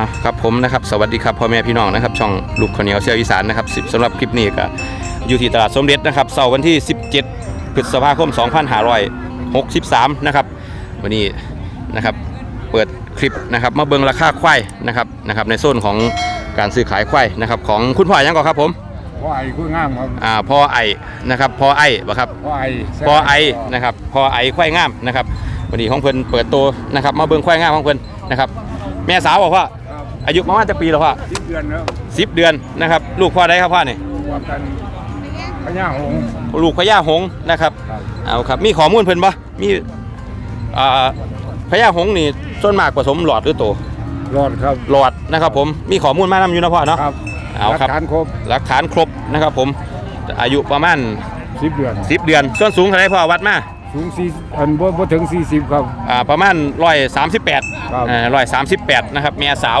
อะครับผมนะครับสวัสดีครับพ่อแม่พี่น้องนะครับช่องลูกข้าวเหนียวเซียวอีสานนะครับสิบสำหรับคลิปนี้ก็อยู่ที่ตลาดสมเด็จนะครับเสาร์วันที่ 17พฤษภาคม 2563 นะครับวันนี้นะครับเปิดคลิปนะครับมาเบิ่งราคาควายนะครับนะครับในโซนของการซื้อขายควายนะครับของคุณพ่อยังก่อนครับผมพ่อไอ้คุยงามครับอ่าพ่อไอนะครับพ่อไอบ่ครับพ่อไอ้พอไอนะครับพอไอควายงามนะครับวันนี้ของเพิ่นเปิดตัวนะครับมาเบิ่งควายงามของเพิ่นนะครับแม่สาวบอกว่าครับ อายุประมาณจะปีแล้วพ่อสิบเดือนแล้วสิบเดือนนะครับ ลูกพ่อได้ครับพ่อนี่ว่ากันพญาหงส์ลูกพญาหงส์นะครับครับเอาครับมีข้อมูลเพิ่นบ่มีอ่าพญาหงส์นี่ส่วนมากผสมหลอดหรือโตรอดครับหลอดนะครับผมมีข้อมูลมานำอยู่นะพ่อเนาะครับเอาครับหลักฐานครบหลักฐานครบนะครับผมอายุประมาณสิบเดือน10เดือน ส่วนสูงเท่าไหร่พ่อวัดมาสูงสี่อันบ่บ่ถึงสี่สิบครับ อ่า ประมาณร้อยสามสิบแปดครับร้อยสามสิบแปดนะครับ เมียสาว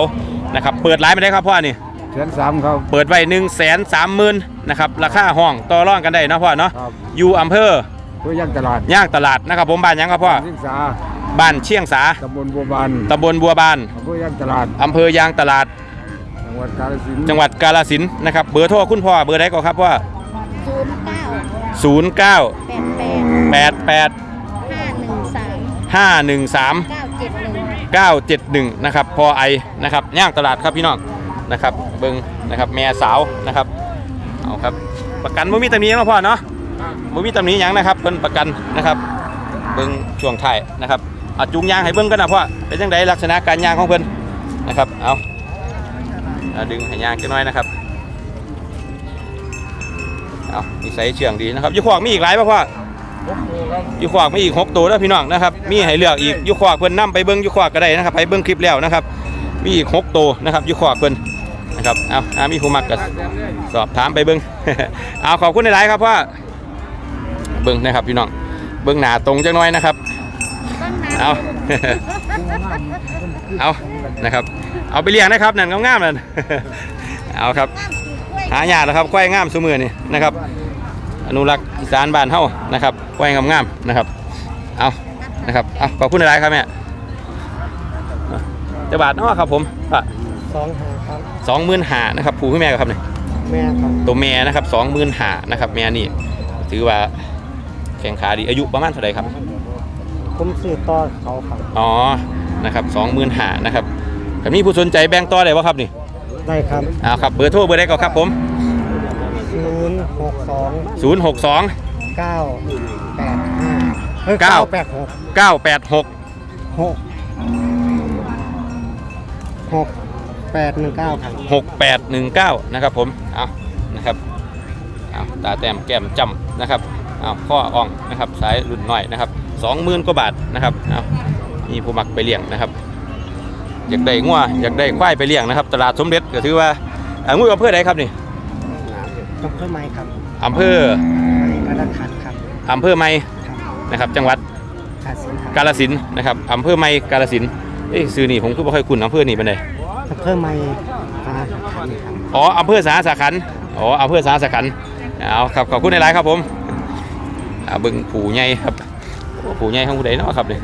นะครับเปิดร้านไม่ได้ครับพ่อนี่แสนสามครับ เปิดไว้หนึ่งแสนสามหมื่นนะครับราคาห้องต่อรองกันได้เนาะพ่อเนาะครับอยู่อำเภอเพื่อย่างตลาดย่างตลาดนะครับผมบ้านหยังครับพ่อศึกษาบ้านเชียงสาตำบลบัวบานตำบลบัวบานอำเภอย่างตลาด อำเภอยางตลาด จังหวัดกาฬสินธุ์จังหวัดกาฬสินธุ์นะครับเบอร์โทรคุณพ่อเบอร์ใดก็ครับว่าศูนย์เก้า0 9แปดแปด8ห้าหนึ่งสาม8 5 1 3เก้าเจ็ดหนึ่ง 971 นะครับ พอไอนะครับย่างตลาดครับพี่น้องนะครับ เบิ้งนะครับแม่สาวนะครับเอาครับประกันบ่มีตำหนิเนะพ่อเนาะบ่มีตำหนิหยังนะครับเพิ่นประกันนะครับ เบิ้งช่วงท้ายนะครับอาจูงยางให้เบิ้งกันนะพ่อเป็นจังไดลักษณะการยางของเพิ่นนะครับเอาเอาดึงให้ยางจักหน่อยนะครับเอานิสัยเชื่องดีนะครับยู่ขวากมีอีกหลายป่ะพ่อครบบ อยู่ขวากมีอีกหกตัวแล้วพี่น้องนะครับ มีให้เลือกอีกอยู่ขวากเพิ่นนํไปเบิ่งอยู่ขวากก็ได้นะครับไปเบิ่งคลิปแล้วนะครับ มีอีกหกตัวนะครับอยู่ขวากเพิ่นนะครับเอาอามีผู้มักก็สอบถามไปเบิ่งเอาขอบคุณหลายๆครับว่าเบิ่งนะครับพี่น้องเบิ่งหน้าตรงจังน้อยนะครับเอาเอานะครับ เอาไปเลี้ยงนะครับนั่นงามๆนั่นเอาครับหายากแล้วครับควายงามสมือนี่นะครับ อนุรักษ์อีสานบ้านเฮานะครับควายงามๆนะครับเอานะครับเอาขอบคุณหลายๆครับแม่จะบาทเนาะครับผมปะสองหาครับสองหมื่นหานะครับผูขึ้นแม่ครับเนี่ยแม่ครับตัวแม่นะครับสองหมื่นหานะครับแม่นี่ถือว่าแข่งขาดีอายุประมาณเท่าไหร่ครับผมซื้อต่อเขาครับอ๋อนะครับสองหมื่นหานะครับแบบนี้ผู้สนใจแบ่งต่อได้ป่ะครับนี่ได้ครับเอาครับเบอร์โทรเบอร์ใดก็ครับผม ศูนย์หกสอง0 6 2เก้าแปดห้าเฮ้ยเก้าแปดหก9 8 6หกหกแปดหนึ่งเก้าครับ6 8 1 9นะครับผมเอานะครับเอาตาแต้มแก้มจำนะครับเอาข้ออ่องนะครับสายรุ่นหน่อยนะครับสองหมื่นกว่าบาทนะครับเอามีผู้มักไปเลี้ยงนะครับ อยากได้งัวอยากได้ควายไปเลี้ยงนะครับ ตลาดสมเด็จก็ถือว่าอ่างูอำเภอใดครับนี่ต้ องเพิ่มไม้ครับอำเภอกระดาษขัดครับอำเภอไม้ครับนะครับ จังหวัดขาดสินครับกาฬสินธุ์นะครับอำเภอไม้กาฬสินธุ์เอ้ยซื้อนี่ผมคือบ่ค่อยคุ้นอำเภอนี่ปานใดต้องเพิ่มไม้กระดาษขัดนี่ครับอ๋ออำเภอสาสาขันธ์อ๋ออำเภอสาสาขันธ์เอาครับขอบคุณในไลน์ครับผมอ่าเบิ่งผูใหญ่ครับโอ้ผูใหญ่ของผู้ใดเนาะครับนี่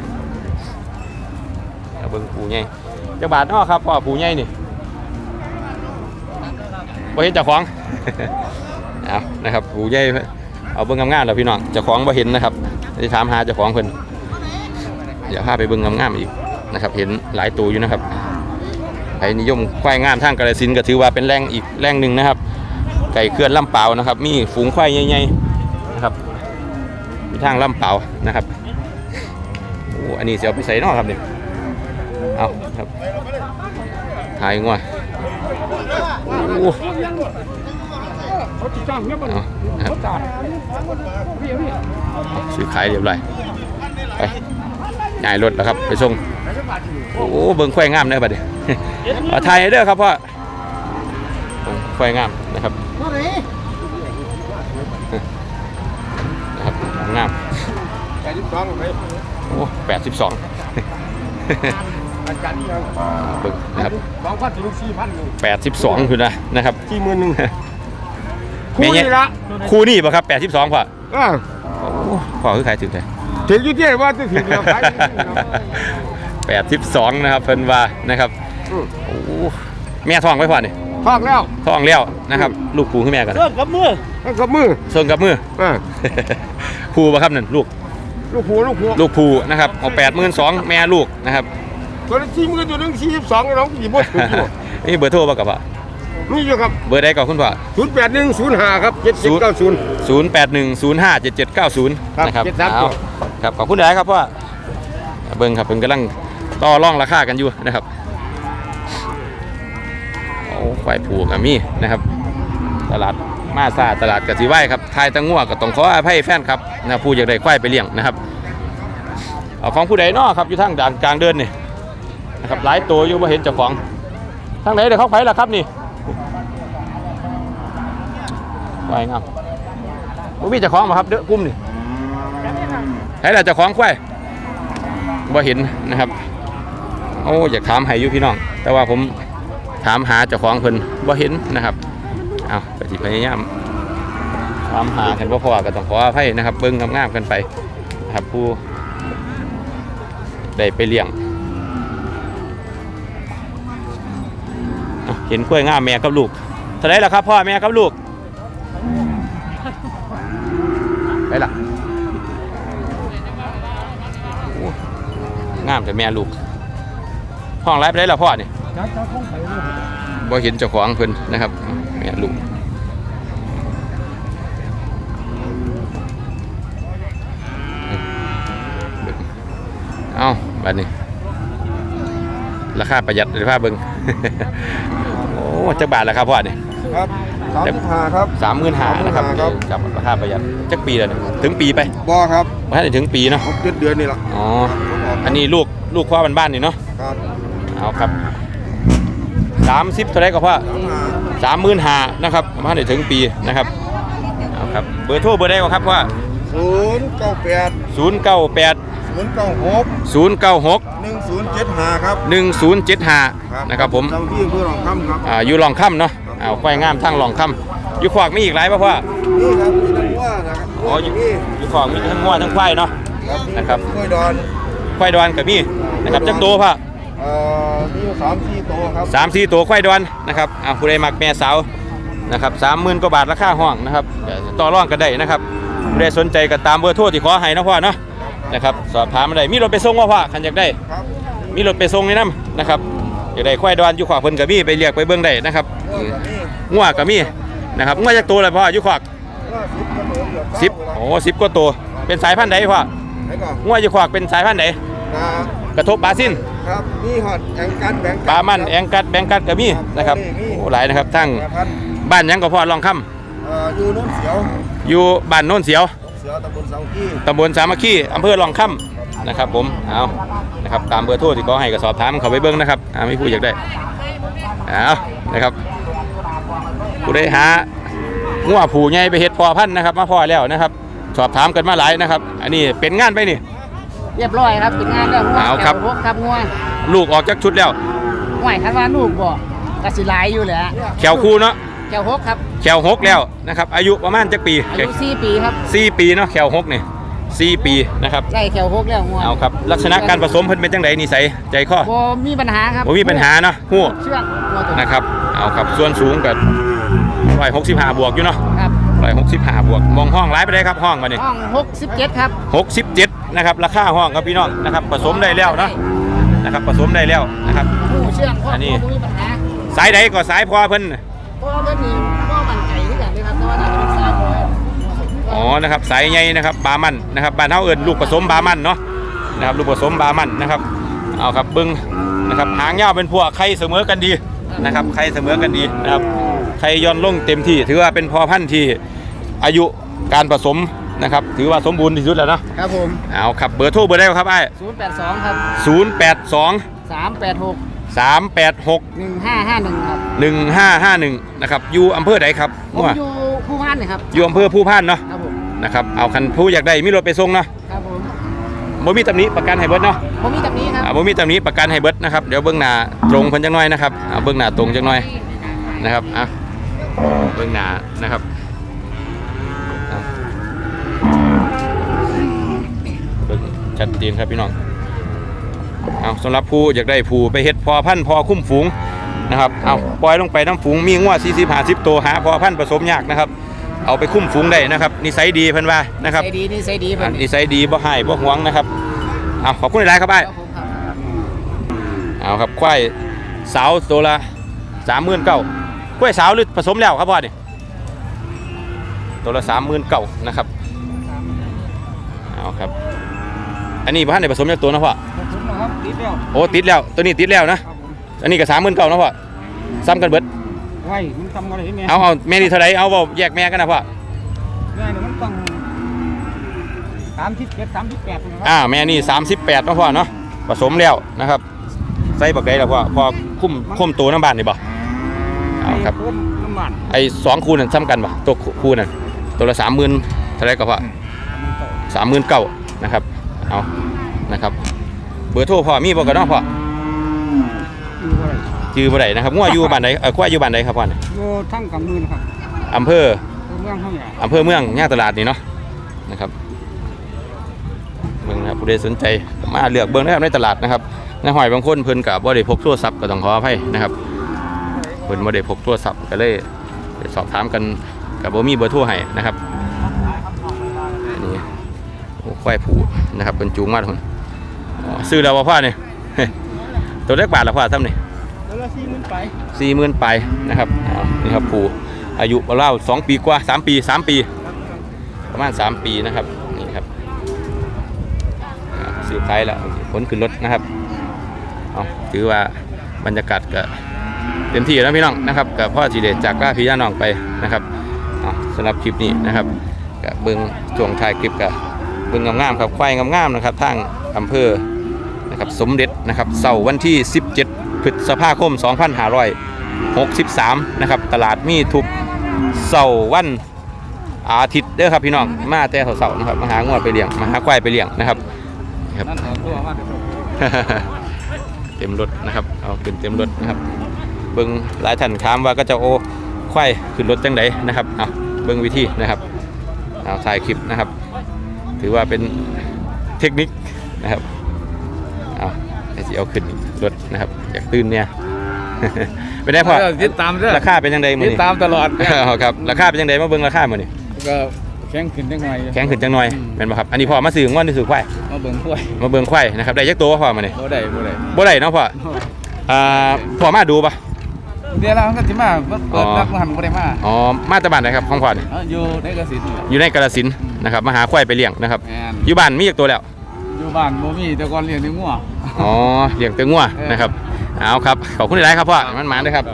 เอาเบิ่งผูใหญ่จักบาทเนาะครับพ่อผูใหญ่นี่บ่เห็นเจ้าของ เอานะครับผูใหญ่เอาเบิ่งงามๆแล้วพี่น้องเจ้าของบ่เห็นนะครับจะถามหาเจ้าของเพิ่นเดี๋ยวพาไปเบิ่งงามๆอีกนะครับ เห็นหลายตัวอยู่นะครับไอ้นิยมควายงามทางกาฬสินก็ถือว่าเป็นแรงอีกแรงหนึ่งนะครับ ไก่เคลื่อนลำเปล่านะครับ มีฝูงควายใหญ่ๆนะครับมีทางลำเปล่านะครับโอ้อันนี้เสียไปใส่นอกครับเนี่ยเอาครับถ่ายงวโอ้ ซื้อขายเรียบร้อยไปง่ายรถแล้วครับไปส่งโอ้เบิ่งควายงามเด้อบัดนี้เอาถ่ายให้เด้อครับพ่อเบิ่งควายงามนะครับนะครับงามแปดสิบสองไปโอ้แปดสิบสองอาจารย์ยังเบิ่งนะครับสองพันถึงสี่พันหนึ่งแปดสิบสองคือนะนะครับสี่หมื่นหนึ่ง แม่เนี่ยละคู่นี่ป่ะครับแปดสิบสองพ่ออ่าโอ้พ่อคือขายถึงไหนถึงอยุ่ที่ว่าจะถึงเดียวขายแปดสิบสองนะครับเพิ่นว่านะครับอืมโอ้แม่ท้องไว้พ่อนี่ทอกแล้วท้องแล้วนะครับ ลูกผูขึ้นแม่กันเริ่มกับมือแล้วก็มือเซิงกับมือ อ่าผูบ่ครับนั่นลูกลูกผัวลูกผัวลูกผูนะครับเอาแปดหมื่นสองแม่ลูกนะครับ ตัวละที่มือตัวหนึงสี่สิบสองน้องกี่บดถึงอยู่นี่เบอร์โทรบ่กับว่า นี่อยู่ครับเบอร์ใดก่อนคุณพ่อ ศูนย์แปดหนึ่งศูนย์ห้าครับเจ็ดสิบเก้าศูนย์ศูนย์แปดหนึ่งศูนย์ห้าเจ็ดเจ็ดเก้าศูนย์ครับนะครับเจ็ดสามเอาตัวครับขอบคุณหลายครับพ่อเบิ้งครับเพิ่งกำลังต่อรองราคากันอยู่นะครับโอ้ควายผูกับมีนะครับ ตลาดมาซาตลาดกะสิไหวครับทายตังงัวก็ต้องขออภัยแฟนครับนะผู้อยากได้ควายไปเลี้ยงนะครับเอาของผู้ใดเนาะครับอยู่ทางด่านกลางเดินนี่นะครับหลายตัวอยู่มาเห็นเจ้าของทางไหนเดี๋ยวเขาไปล่ะครับนี่ ควายงามบ่มีเจ้าของบ่ครับเด้อกลุ่มนี่ให้ล่ะเจ้าของควายบ่เห็นนะครับ โอ้อยากถามให้อยู่พี่น้อง แต่ว่าผมถามหาเจ้าของเพิ่นบ่เห็นนะครับเอาไปสิพยายามตามหากันว่าพอก็ต้องขออภัยนะครับ เบิ้งงามๆกันไปนะครับผู้ได้ไปเลี้ยงเอาเห็นกล้วยงามแม่กับลูกเท่าไหรล่ะครับพ่อแม่กับลูก ไปละงามแต่แม่ลูก ห้องไรไปได้ละพ่อเนี่ยบ่เห็นเจ้าของเพิ่นนะครับแม่ลูกเอาบัดนี้ ราคาประหยัดหรือว่าเบิงโอ้จักบาทแล้วครับพ่อเนี่ครับ สามสิบห้าครับสามหมื่นหานะครับ35,000ครับกับราคาประหยัดจักปีแล้วเนี่ยถึงปีไปบอครับว่าถึงปีเนาะหกเจ็ดเดือนนี่แหละอ๋ออันนี้ลูกลูกพ่อบ้านๆนี่เนาะครับเอาครับสามสิบเท่าไหรก็พ่อสามห้าสามหมื่นหานะครับมาได้ถึงปีนะครับเอาครับเบอร์โทรเบอร์ใดก็ครับว่าศูนย์เก้าแปดศูนย์เก้าแปดศูนย์เก้าหกศูนย์เก้าหกหนึ่งศูนย์เจ็ดห้าครับหนึ่งศูนย์เจ็ดห้านะครับผมเจ้าที่อำเพื่อรองคำครับอ่าอยู่หลองค่ำเนาะ เอาควายงามทั้งหลองค่ำอยู่ขวากมีอีกหลายป่ะพ่อนี่ครับมีน้ำว่านะครับอ๋ออยู่นี่อยู่ขวากมีทั้งงัวทั้งควายเนาะครับนะครับกล้วยดอนควายดอนกับมีนะครับจักโตพ่อเอ่อมีอยู่สามสี่ตัวครับสามสี่ตัวควายดอนนะครับอ่าผู้ใดมักแม่สาวนะครับสามหมื่นกว่าบาทราคาห้องนะครับเดี๋ยวต่อรองกันได้นะครับผู้ใดสนใจก็ตามเบอร์โทรที่ขอให้นะพ่อเนาะนะครับสอบถามมาได้มีรถไปส่งว่าพ่อคันอยากได้ครับมีรถไปส่งในน้ำนะครับอยากได้ควายดอนอยู่ขวากเพิ่นกับมีไปเรียกไปเบิ่งได้นะครับกล้วยกับนี่ งัวกับมีนะครับงัวจักตัวเลยพ่ออยู่ขวากสิบโอ้สิบกว่าตัวเป็นสายพันธุ์ใดพ่อไหนก่อนงัวอยู่ขวากเป็นสายพันธุ์ใดนกระทบบาซินครับนี่ฮอดแองกันแบงกัสปลามันแองกัดแบงกัดกับมีนะครับโอ้หลายนะครับทั้งพันบ้านยังก็พ่อลองคำเอ่ออยู่โน้นเสียวอยู่บ้านโน้นเสียวตำบลสามขี้ตำบลสามัคคีอำเภอลองคำนะครับผมเอานะครับตามเบอร์โทรที่ขอให้ก็สอบถามเขาไปเบิ่งนะครับไม่ผู้อยากได้เอานะครับ ผู้ใดหางัวผูใหญ่ไปเฮ็ดพอพันธุ์นะครับ มาพอแล้วนะครับ สอบถามกันมาหลายนะครับ อันนี้เป็นงานไปนี่ เรียบร้อยครับเป็นงานแล้วงัวเอาครับแถวพวกครับงัวลูกออกจากชุดแล้วห่วยคันว่าลูกบ่กสิหลายอยู่แหละแขวคู่เนาะแก้วหกครับแขวหกแล้วนะครับ อายุประมาณจักปีอายุ4ปีครับสี่ปีเนาะแขวหกนี่ สี่ปีนะครับใกล้แก้วหกแล้วงัวเอาครับ ลักษณะการผสมเพิ่นเป็นจังไดนิสัยใจคอบ่มีปัญหาครับบ่มีปัญหาเนาะฮู้เชื่องงัวตัวนี้นะครับเอาครับส่วนสูงกับร้อยหกสิบห้าบวกอยู่เนาะครับร้อยหกสิบห้าบวกมองห้องร้ายไปได้ครับห้องมาเนี่ยห้อง67ครับหกสิบเจ็ดนะครับราคาห้องครับพี่น้องนะครับผสมได้แล้วเนาะนะครับผสมได้แล้วนะครับผู้เชื่องพ่ออันนี้บ่มีปัญหาสายใดก็สายพอเพิ่นพ่อเพิ่นนี่พ่อมั่น อ๋อนะครับสายใหญ่นะครับบามันนะครับบ้านเฮาเอิ้นลูกผสมบามันเนาะนะครับลูกผสมบามันนะครับเอาครับเบิ้งนะครับหางยาวเป็นพวกไข่เสมอกันดีนะครับไข่เสมอกันดีนะครับไข่ย้อนลงเต็มที่ ถือว่าเป็นพอพันธุ์ที่อายุการผสมนะครับถือว่าสมบูรณ์ที่สุดแล้วเนาะครับผมเอาครับเบอร์โทรเบอร์ได้ครับไอ้082ครับศูนย์แปดสอง386สามแปดหก1551ครับหนึ่งห้าห้าหนึ่งนะครับอยู่อำเภอใดครับผมมั่วอยู่ผู้พันนี่ครับอยู่อำเภอผู้พานเนาะครับผม นะครับเอาคันผู้อยากได้มีรถไปส่งเนาะครับผมบ่มีตำหนิประกันให้เบิดเนาะผมมีแบบนี้ครับ อ่าบ่มีตำหนิประกันให้เบิดนะครับเดี๋ยวเบื้องหน้าตรงเพิ่นจังน้อยนะครับอ่าเบื้องหน้าตรงจังน้อยนะครับอะเบื้องหน้านะครับอะเบิ่งชัดเจนครับพี่น้องเอาสำหรับผู้อยากได้ผู้ไปเฮ็ดพอพันธุ์พอคุ้มฝูงนะครับเอาปล่อยลงไปน้ำฝูงมีงวด40 50ตัวหาพอพันธุ์ผสมยากนะครับ เอาไปคุ้มฝูงได้นะครับนิสัยดีเพิ่นว่านะครับใส่ดีนี่ใส่ดีอันนิสัยดีบ่ให้บ่หวงนะครับเอาขอบคุณหลายๆครับอ้ายครับผมครับเอาครับควายสาวตัวละสามหมื่นเก้าควายสาวหรือผสมแล้วครับพ่อนี่ตัวละสามหมื่นเก้านะครับเอาครับอันนี้พ่านในผสมจากตัวนะพ่อผมนะครับติดแล้วโอ้ติดแล้วตัวนี้ติดแล้วนะครับผมอันนี้ก็สามหมื่นเก้านะพ่อซ้ำกันเบิด ไว้มันทำอะไรแม่เอาเอาแม่นี่เท่าไรเอาบ่แยกแม่กันนะพ่อแม่เนี่ยมันต้องสามสิบเจ็ดสามสิบแปดนะครัอ่าแม่นี่สามสิบแปดนะพ่อเนาะผสมแล้วนะครับใส่บักใดแล้วพ่อพอคุ้มคุ้มตัวน้ำบานนี่บ่เอาครับเพิ่มน้ำมันไอ้สองคู่นั่นซ้ำกันปะตัวคู่นั่นตัวละสามหมื่นเท่าไรก็พอสามหมื่นเก้านะครับเอานะครับ เบอร์โทรพ่อมีบอกกันเนาะพ่ออยู่อะไร จือบ่ได้นะครับงัวอยู่บ้านใดเออควายอยู่บ้านใดครับพ่อเนี่ยอยู่ทั้งกำมือนะครับอำเภอเมืองเขาใหญ่อำเภอเมืองย่างตลาดนี่เนาะนะครับเบิ่งนะครับผู้ใดสนใจมาเลือกเบิ่งนะครับในตลาดนะครับในหอยบางคนเพิ่นกับบ่ได้พกโทรศัพท์ก็ต้องขออภัยนะครับเพิ่นบ่ได้พกโทรศัพท์ก็เลยไปสอบถามกันกับบ่มีเบอร์โทรให้นะครับอันนี้โอ้ควายผูนะครับเป็นจูงมาทุกคนอ๋อซื้อแล้วว่าพ่อเนี่ย ตัวเล็กบาทละพ่อทำนี่ แล้วละสี่หมื่นไปสี่หมื่นไปนะครับอ๋อนี่ครับผูอายุเล่าสองปีกว่าสามปีสามปี ประมาณสามปีนะครับนี่ครับอ่าซื้อขายแล้วผลขึ้นรถนะครับเอาถือว่าบรรยากาศก็เต็มที่แล้วพี่น้องนะครับกับพ่อจีเดชจากล่าพี่ย่าน้องไปนะครับเอาสำหรับคลิปนี้นะครับกับเบิ้งช่วงท้ายคลิปกับเบิ้งงามๆครับควายงามๆนะครับทางอำเภอนะครับสมเด็จนะครับเสาร์วันที่ 17 พฤษภาคม 2563 นะครับ ตลาดมีทุกเสาร์วันอาทิตย์เด้อครับพี่น้อง มาแต่เสาร์ๆนะครับ มาหางวดไปเลี้ยง มาหาควายไปเลี้ยงนะครับครับเต็มรถนะครับ เอาขึ้นเต็มรถนะครับ เบิ้งหลายท่านถามว่าก็จะโอ้ควายขึ้นรถจังไดนะครับ เอาเบิ้งวิธีนะครับ เอาถ่ายคลิปนะครับ ถือว่าเป็นเทคนิคนะครับ เอาไอ้สิเอาขึ้น รถนะครับอยากตื่นเนี่ยเป็นได้พอติดตามเด้อราคาเป็นยังไงมื้อติดนี้ตามตลอดเอาครับราคาเป็นยังไงมาเบิ้งราคามื้อนี้ก็แข็งขึ้นจังหน่อยแข็งขึ้นจังหน่อยเป็นบ่ครับอันนี้พอมาซื้อง่วนนี่ซื้อควายมาเบิ่งกล้วยมาเบิ่งควายนะครับได้ยักตัวบ่พอมาเนี่ยบ่ได้บ่ได้บ่ได้เนาะพ่ออ่าพ่อมาดูปะเดี๋ยวเราก็สิมาเปิดอ๋อนักหันบ่ได้มาอ๋อมาแต่บ้านไหนครับของพ่อเนี่ยเอ้าอยู่ในกสินธุ์นี่แหละอยู่ในกาฬสินธุ์นะครับมาหาควายไปเลี้ยงนะครับแม่นอยู่บ้านมีจักตัวแล้ว อยู่บ้านบ่มีแต่ก่อนเลี้ยงในงัว อ๋อเลี้ยงแต่งัวเออ นะครับเอาครับขอบคุณหลายๆครับพ่อมันมาด้วยครับ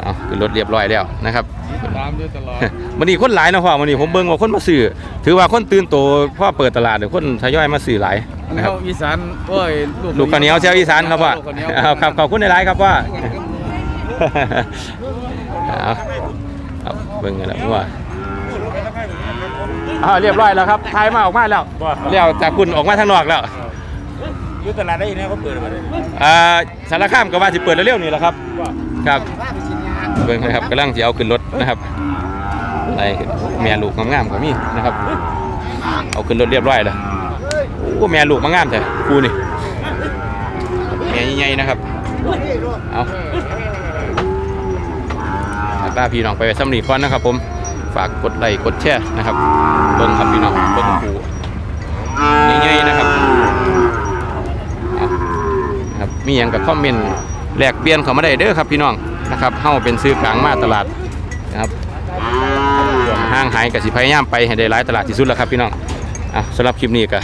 เอาขึ้นรถเรียบร้อยแล้วนะครับ ติดตามอยู่ตลอด วันนี้คนหลายเนาะพ่อวันนี้ผมเบิ่งว่าคนมาซื้อถือว่าคนตื่นโตพ่อเปิดตลาดเดี๋ยวคนทยอยมาซื้อหลายอันนะนี้ครับเขาอีสานโอ้ยลูกข้าวเหนียวเชียวอีสานครับพ่อลูกข้าวเหนียวเอาครับขอบคุณหลายๆครับพ่อ เอาครับเบิ่งกันแล้วว่า อ่าเรียบร้อยแล้วครับทายมาออกมาแล้วเลี้ยวจากคุณออกมาทางนอกแล้วอยู่ตลาดได้เนี่ยเขาเปิดมาได้อ่าสารคามก็ว่าสิเปิดเร็วๆนี่แหละครับครับว่าไปกินยาเบิ่งนะครับกำลังสิเอาขึ้นรถนะครับอะไรขึ้นแม่ลูกงามๆก็มีนะครับ เอาขึ้นรถเรียบร้อยแล้วโอ้แม่ลูกมางามแท้ครูนี่แม่ใหญ่ๆนะครับเอาตาพี่น้องไปไว้สำนีก่อนนะครับผม ฝากกดไลค์กดแชร์นะครับเบิ่งครับพี่น้องเบิ่งครูใหญ่ๆนะครับครับมีอย่างกับคอมเมนต์แลกเปลี่ยนเข้ามาได้เด้อครับพี่น้องนะครับเฮาเป็นซื้อกลางมาตลาดนะครับห้างหายกับสิพยายามไปให้ได้หลายตลาดที่สุดแล้วครับพี่น้องอะสำหรับคลิปนี้ก็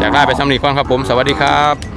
จากลาไปสำนีก่อนครับผม สวัสดีครับ